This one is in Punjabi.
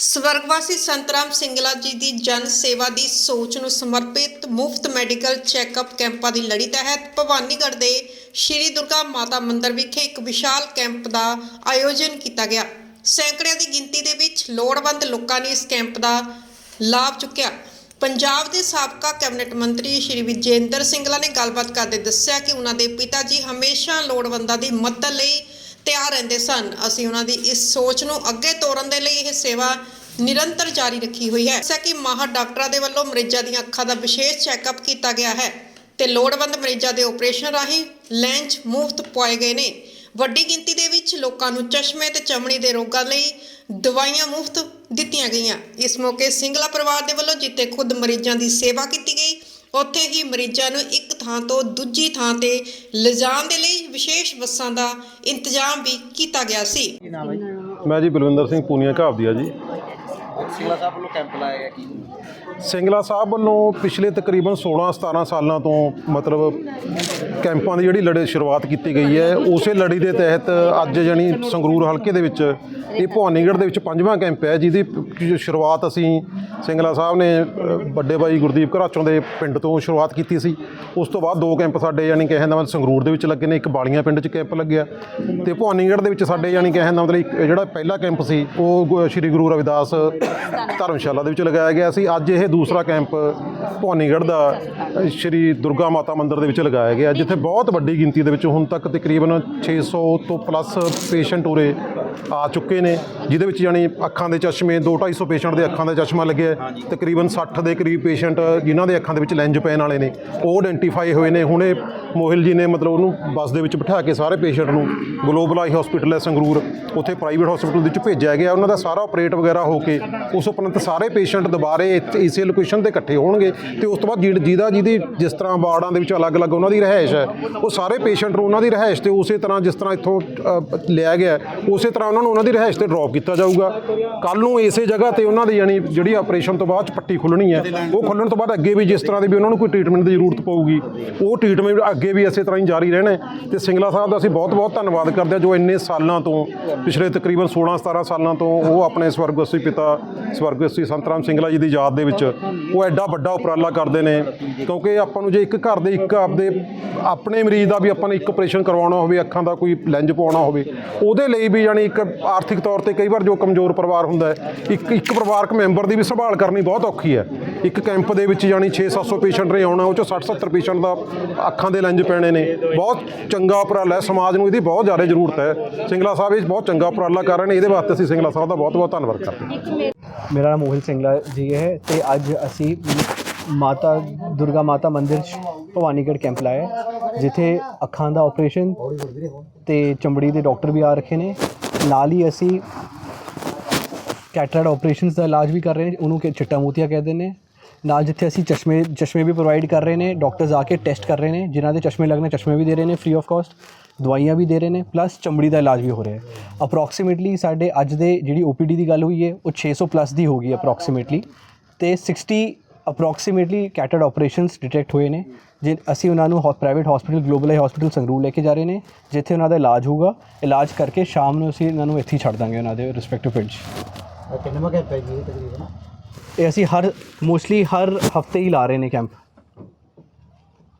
ਸਵਰਗਵਾਸੀ ਸੰਤਰਾਮ ਸਿੰਗਲਾ ਜੀ ਦੀ ਜਨ ਸੇਵਾ ਦੀ ਸੋਚ ਨੂੰ ਸਮਰਪਿਤ ਮੁਫਤ ਮੈਡੀਕਲ ਚੈੱਕਅਪ ਕੈਂਪਾਂ ਦੀ ਲੜੀ ਤਹਿਤ ਭਵਾਨੀਗੜ੍ਹ ਦੇ ਸ਼੍ਰੀ ਦੁਰਗਾ ਮਾਤਾ ਮੰਦਿਰ ਵਿਖੇ ਇੱਕ ਵਿਸ਼ਾਲ ਕੈਂਪ ਦਾ ਆਯੋਜਨ ਕੀਤਾ ਗਿਆ। ਸੈਂਕੜਿਆਂ ਦੀ ਗਿਣਤੀ ਦੇ ਵਿੱਚ ਲੋੜਵੰਦ ਲੋਕਾਂ ਨੇ ਇਸ ਕੈਂਪ ਦਾ ਲਾਭ ਚੁੱਕਿਆ। ਪੰਜਾਬ ਦੇ ਸਾਬਕਾ ਕੈਬਨਿਟ ਮੰਤਰੀ ਸ਼੍ਰੀ ਵਿਜੇਂਦਰ ਸਿੰਗਲਾ ਨੇ ਗੱਲਬਾਤ ਕਰਦੇ ਦੱਸਿਆ ਕਿ ਉਹਨਾਂ ਦੇ ਪਿਤਾ ਜੀ ਹਮੇਸ਼ਾ ਲੋੜਵੰਦਾਂ ਦੀ ਮਦਦ ਲਈ ਤਿਆਰ ਰਹਿੰਦੇ ਸਨ। ਅਸੀਂ ਉਹਨਾਂ ਦੀ ਇਸ ਸੋਚ ਨੂੰ ਅੱਗੇ ਤੋਰਨ ਦੇ ਲਈ ਇਹ ਸੇਵਾ ਨਿਰੰਤਰ ਜਾਰੀ ਰੱਖੀ ਹੋਈ ਹੈ। ਜਿਵੇਂ ਕਿ ਮਾਹਰ ਡਾਕਟਰਾਂ ਦੇ ਵੱਲੋਂ ਮਰੀਜ਼ਾਂ ਦੀਆਂ ਅੱਖਾਂ ਦਾ ਵਿਸ਼ੇਸ਼ ਚੈੱਕਅਪ ਕੀਤਾ ਗਿਆ ਹੈ ਤੇ ਲੋੜਵੰਦ ਮਰੀਜ਼ਾਂ ਦੇ ਆਪਰੇਸ਼ਨ ਰਾਹੀਂ ਲੈਂਜ ਮੁਫਤ ਪਾਏ ਗਏ ਨੇ। ਵੱਡੀ ਗਿਣਤੀ ਦੇ ਵਿੱਚ ਲੋਕਾਂ ਨੂੰ ਚਸ਼ਮੇ ਤੇ ਚਮੜੀ ਦੇ ਰੋਗਾਂ ਲਈ ਦਵਾਈਆਂ ਮੁਫਤ ਦਿੱਤੀਆਂ ਗਈਆਂ। ਇਸ ਮੌਕੇ ਸਿੰਗਲਾ ਪਰਿਵਾਰ ਦੇ ਵੱਲੋਂ ਜਿੱਥੇ ਖੁਦ ਮਰੀਜ਼ਾਂ ਦੀ ਸੇਵਾ ਕੀਤੀ ਗਈ। ਉੱਥੇ ਹੀ ਮਰੀਜ਼ਾਂ ਨੂੰ ਇੱਕ ਥਾਂ ਤੋਂ ਦੂਜੀ ਥਾਂ ਤੇ ਲਿਜਾਣ ਦੇ ਲਈ ਵਿਸ਼ੇਸ਼ ਬੱਸਾਂ ਦਾ ਇੰਤਜ਼ਾਮ ਵੀ ਕੀਤਾ ਗਿਆ ਸੀ। ਮੈਂ ਜੀ ਬਲਵਿੰਦਰ ਸਿੰਘ ਪੂਨੀਆ ਘਾਬਦੀਆ ਜੀ। ਸਿੰਗਲਾ ਸਾਹਿਬ ਵੱਲੋਂ ਕੈਂਪ ਲਾਇਆ ਗਿਆ ਕੀ? ਸਿੰਗਲਾ ਸਾਹਿਬ ਵੱਲੋਂ ਪਿਛਲੇ ਤਕਰੀਬਨ 16 17 ਸਾਲਾਂ ਤੋਂ ਮਤਲਬ ਕੈਂਪਾਂ ਦੀ ਜਿਹੜੀ ਲੜੇ ਸ਼ੁਰੂਆਤ ਕੀਤੀ ਗਈ ਹੈ, ਉਸੇ ਲੜੀ ਦੇ ਤਹਿਤ ਅੱਜ ਜਾਣੀ ਸੰਗਰੂਰ ਹਲਕੇ ਦੇ ਵਿੱਚ ਇਹ ਭਵਾਨੀਗੜ੍ਹ ਦੇ ਵਿੱਚ ਪੰਜਵਾਂ ਕੈਂਪ ਹੈ, ਜਿਹਦੀ ਸ਼ੁਰੂਆਤ ਅਸੀਂ ਸਿੰਗਲਾ ਸਾਹਿਬ ਨੇ ਵੱਡੇ ਬਾਈ ਗੁਰਦੀਪ ਘਰਾਚੋਂ ਦੇ ਪਿੰਡ ਤੋਂ ਸ਼ੁਰੂਆਤ ਕੀਤੀ ਸੀ। ਉਸ ਤੋਂ ਬਾਅਦ ਦੋ ਕੈਂਪ ਸਾਡੇ ਯਾਨੀ ਕਹਿਣ ਦਾ ਮਤਲਬ ਸੰਗਰੂਰ ਦੇ ਵਿੱਚ ਲੱਗੇ ਨੇ, ਇੱਕ ਬਾਲੀਆਂ ਪਿੰਡ 'ਚ ਕੈਂਪ ਲੱਗਿਆ ਤੇ ਭਵਾਨੀਗੜ੍ਹ ਦੇ ਵਿੱਚ ਸਾਡੇ ਯਾਨੀ ਕਹਿਣ ਦਾ ਮਤਲਬ ਇੱਕ, ਜਿਹੜਾ ਪਹਿਲਾ ਕੈਂਪ ਸੀ, ਉਹ ਗੁ- ਸ਼੍ਰੀ ਗੁਰੂ ਰਵਿਦਾਸ ਧਰਮਸ਼ਾਲਾ ਦੇ ਵਿੱਚ ਲਗਾਇਆ ਗਿਆ ਸੀ। ਅੱਜ ਇਹ ਦੂਸਰਾ ਕੈਂਪ ਭਵਾਨੀਗੜ੍ਹ ਦਾ ਸ਼੍ਰੀ ਦੁਰਗਾ ਮਾਤਾ ਮੰਦਿਰ ਦੇ ਵਿੱਚ ਲਗਾਇਆ ਗਿਆ, ਜਿੱਥੇ ਬਹੁਤ ਵੱਡੀ ਗਿਣਤੀ ਦੇ ਵਿੱਚ ਹੁਣ ਤੱਕ ਤਕਰੀਬਨ 600 ਤੋਂ ਪਲੱਸ ਪੇਸ਼ੈਂਟ ਉਰੇ ਆ ਚੁੱਕੇ ਨੇ ਜਿਹਦੇ ਵਿੱਚ ਜਾਨੀ ਅੱਖਾਂ ਦੇ ਚਸ਼ਮੇ 2-250 ਪੇਸ਼ੈਂਟ ਦੇ ਅੱਖਾਂ ਦਾ ਚਸ਼ਮਾ ਲੱਗਿਆ ਤਕਰੀਬਨ 60 ਦੇ ਕਰੀਬ ਪੇਸ਼ੈਂਟ ਜਿਨ੍ਹਾਂ ਦੇ ਅੱਖਾਂ ਦੇ ਵਿੱਚ ਲੈਂਜ ਪੈਣ ਵਾਲੇ ਨੇ। ਉਹ ਆਇਡੈਂਟੀਫਾਈ ਹੋਏ ਨੇ। ਹੁਣੇ ਮੋਹਿਲ ਜੀ ਨੇ ਮਤਲਬ ਉਹਨੂੰ ਬੱਸ ਦੇ ਵਿੱਚ ਬਿਠਾ ਕੇ ਸਾਰੇ ਪੇਸ਼ੈਂਟ ਨੂੰ ਗਲੋਬਲ ਆਈ ਹਸਪੀਟਲ ਹੈ ਸੰਗਰੂਰ ਉੱਥੇ ਪ੍ਰਾਈਵੇਟ ਹਸਪੀਟਲ ਵਿੱਚ ਭੇਜਿਆ ਗਿਆ। ਉਹਨਾਂ ਦਾ ਸਾਰਾ ਆਪਰੇਟ ਵਗੈਰਾ ਹੋ ਕੇ ਉਸ ਉਪਰੰਤ ਸਾਰੇ ਪੇਸ਼ੈਂਟ ਦੁਬਾਰੇ ਇਸੇ ਲੋਕੇਸ਼ਨ ਤੇ ਇਕੱਠੇ ਹੋਣਗੇ ਤੇ ਉਸ ਤੋਂ ਬਾਅਦ ਜਿਹਦਾ ਜਿਹਦੀ ਜਿਸ ਤਰ੍ਹਾਂ ਵਾਰਡਾਂ ਦੇ ਵਿੱਚ ਅਲੱਗ-ਅਲੱਗ ਉਹਨਾਂ ਦੀ ਰਹਿائش ਹੈ ਉਹ ਸਾਰੇ ਪੇਸ਼ੈਂਟ ਨੂੰ ਉਹਨਾਂ ਦੀ ਰਹਿائش ਤੇ ਉਸੇ ਤਰ੍ਹਾਂ ਜਿਸ ਤਰ੍ਹਾਂ ਇੱਥੋਂ ਲਿਆ ਗਿਆ ਉਸੇ ਤਰ੍ਹਾਂ ਉਹਨਾਂ ਨੂੰ ਉਹਨਾਂ ਦੀ ਰਹਿائش ਤੇ ਡ੍ਰੌਪ ਕੀਤਾ ਜਾਊਗਾ। ਕੱਲ ਨੂੰ ਇਸੇ ਜਗ੍ਹਾ ਤੇ ਉਹਨਾਂ ਦੀ ਯਾਨੀ ਜਿਹੜੀ ਆਪਰੇਸ਼ਨ ਤੋਂ ਬਾਅਦ ਚ ਪੱਟੀ ਖੁੱਲਣੀ ਹੈ, ਉਹ ਖੁੱਲਣ ਤੋਂ ਬਾਅਦ ਅੱਗੇ ਵੀ ਜਿਸ ਤਰ੍ਹਾਂ ਦੀ ਵੀ ਉਹਨਾਂ ਨੂੰ ਕੋਈ ਟ੍ਰੀਟਮੈਂਟ ਦੀ ਜ਼ਰੂਰਤ ਪਊਗੀ, ਉਹ ਟ੍ਰੀਟਮੈਂਟ ਅੱਗੇ ਵੀ ਇਸੇ ਤਰ੍ਹਾਂ ਹੀ ਜਾਰੀ ਰਹਿਣਾ ਤੇ ਸਿੰਗਲਾ ਸਾਹਿਬ ਦਾ ਅਸੀਂ ਬਹੁਤ-ਬਹੁਤ ਧੰਨਵਾਦ ਕਰਦੇ ਹਾਂ ਜੋ ਇੰਨੇ ਸਾਲਾਂ ਤੋਂ, ਪਿਛਲੇ ਤਕਰੀਬਨ 16-17 ਸਾਲਾਂ ਤੋਂ ਉਹ ਆਪਣੇ ਸਵਰਗਵਾਸੀ ਪਿਤਾ, ਸਵਰਗਵਾਸੀ ਸੰਤਰਾਮ ਸਿੰਗਲਾ ਜੀ ਦੀ ਯਾਦ ਦੇ ਵਿੱਚ ਉਹ ਐਡਾ ਵੱਡਾ ਉਪਰਾਲਾ ਕਰਦੇ ਨੇ। ਕਿਉਂਕਿ ਆਪਾਂ ਨੂੰ ਜੇ ਇੱਕ ਘਰ ਦੇ ਇੱਕ ਆਪਦੇ, ਆਪਣੇ ਮਰੀਜ਼ ਦਾ ਵੀ ਆਪਾਂ ਨੇ ਇੱਕ ਆਪਰੇਸ਼ਨ ਕਰਵਾਉਣਾ ਹੋਵੇ, ਅੱਖਾਂ ਦਾ ਕੋਈ ਲੈਂਜ ਪਾਉਣਾ ਹੋਵੇ, ਉਹਦੇ ਲਈ ਵੀ ਯਾਨੀ ਇੱਕ ਆਰਥਿਕ ਤੌਰ ਤੇ ਕਈ ਵਾਰ ਜੋ ਕਮਜ਼ੋਰ ਪਰਿਵਾਰ ਹੁੰਦਾ ਹੈ, ਇੱਕ ਇੱਕ ਪਰਿਵਾਰਕ ਮੈਂਬਰ ਦੀ ਵੀ ਸੰਭਾਲ ਕਰਨੀ ਬਹੁਤ ਔਖੀ ਹੈ। ਇੱਕ ਕੈਂਪ ਦੇ ਵਿੱਚ ਯਾਨੀ 6-700 ਪੇਸ਼ੈਂਟ ਨੇ ਆਉਣਾ ਉਹ ਚੋਂ 60-70 ਪੇਸ਼ੈਂਟ ਦਾ ਅੱਖਾਂ ਦੇ ਲੈਂਜ ਪੈਣੇ ਨੇ। ਬਹੁਤ ਚੰਗਾ ਉਪਰਾਲਾ ਹੈ, ਸਮਾਜ ਨੂੰ ਇਹਦੀ ਬਹੁਤ ਜ਼ਿਆਦਾ ਜ਼ਰੂਰਤ ਹੈ। ਸਿੰਗਲਾ ਸਾਹਿਬ ਇਹ ਬਹੁਤ ਚੰਗਾ ਉਪਰਾਲਾ ਕਰ ਰਹੇ ਨੇ, ਇਹਦੇ ਵਾਸਤੇ ਅਸੀਂ ਸਿੰਗਲਾ ਸਾਹਿਬ ਦਾ ਬਹੁਤ ਬਹੁਤ ਧੰਨਵਾਦ ਕਰਦੇ ਹਾਂ। ਮੇਰਾ ਨਾਮ ਮੋਹਿਲ ਸਿੰਗਲਾ ਜੀ ਹੈ ਤੇ ਅੱਜ ਅਸੀਂ ਮਾਤਾ, ਦੁਰਗਾ ਮਾਤਾ ਮੰਦਿਰ 'ਚ ਭਵਾਨੀਗੜ੍ਹ ਕੈਂਪ ਲਾਇਆ ਜਿੱਥੇ ਅੱਖਾਂ ਦਾ ਆਪਰੇਸ਼ਨ ਤੇ ਚਮੜੀ ਦੇ ਡਾਕਟਰ ਵੀ ਆ ਰੱਖੇ ਨੇ। ਨਾਲ ਹੀ ਅਸੀਂ। ਕੈਟਰੈਕਟ ਆਪਰੇਸ਼ਨਸ ਦਾ ਇਲਾਜ ਵੀ ਕਰ ਰਹੇ ਨੇ, ਉਹਨੂੰ ਕਿ ਚਿੱਟਾ ਮੋਤੀਆ ਕਹਿੰਦੇ ਨੇ। ਨਾਲ ਜਿੱਥੇ ਅਸੀਂ ਚਸ਼ਮੇ ਚਸ਼ਮੇ ਵੀ ਪ੍ਰੋਵਾਈਡ ਕਰ ਰਹੇ ਨੇ ਡਾਕਟਰਸ ਆ ਕੇ ਟੈਸਟ ਕਰ ਰਹੇ ਨੇ, ਜਿਨ੍ਹਾਂ ਦੇ ਚਸ਼ਮੇ ਲੱਗਣੇ, ਚਸ਼ਮੇ ਵੀ ਦੇ ਰਹੇ ਨੇ ਫ੍ਰੀ ਆਫ ਕਾਸਟ ਦਵਾਈਆਂ ਵੀ ਦੇ ਰਹੇ ਨੇ ਪਲੱਸ ਚਮੜੀ ਦਾ ਇਲਾਜ ਵੀ ਹੋ ਰਿਹਾ ਹੈ। ਅਪਰੋਕਸੀਮੇਟਲੀ ਸਾਡੇ ਅੱਜ ਦੇ ਜਿਹੜੀ OPD ਦੀ ਗੱਲ ਹੋਈ ਹੈ, ਉਹ 600 ਪਲੱਸ ਦੀ ਹੋ ਗਈ ਅਪਰੋਕਸੀਮੇਟਲੀ ਤੇ 60 ਅਪਰੋਕਸੀਮੇਟਲੀ ਕੈਟਰਡ ਆਪਰੇਸ਼ਨਸ ਡਿਟੈਕਟ ਹੋਏ ਨੇ। ਜੇ ਅਸੀਂ ਉਹਨਾਂ ਨੂੰ private hospital global eye hospital Sangrur ਲੈ ਕੇ ਜਾ ਰਹੇ ਨੇ ਜਿੱਥੇ ਉਹਨਾਂ ਦਾ ਇਲਾਜ ਹੋਊਗਾ। ਇਲਾਜ ਕਰਕੇ ਸ਼ਾਮ ਨੂੰ ਅਸੀਂ ਇਹਨਾਂ ਨੂੰ ਇੱਥੇ ਛੱਡ ਦਾਂਗੇ ਉਹਨਾਂ ਦੇ ਰਿਸਪੈਕਟਿਵ ਪਿੰਡ 'ਚ। ਕਿੰਨੇ ਕੈਂਪ ਹੈ ਜੀ ਤਕਰੀਬਨ? ਇਹ ਅਸੀਂ ਹਰ ਮੋਸਟਲੀ ਹਰ ਹਫ਼ਤੇ ਹੀ ਲਾ ਰਹੇ ਨੇ ਕੈਂਪ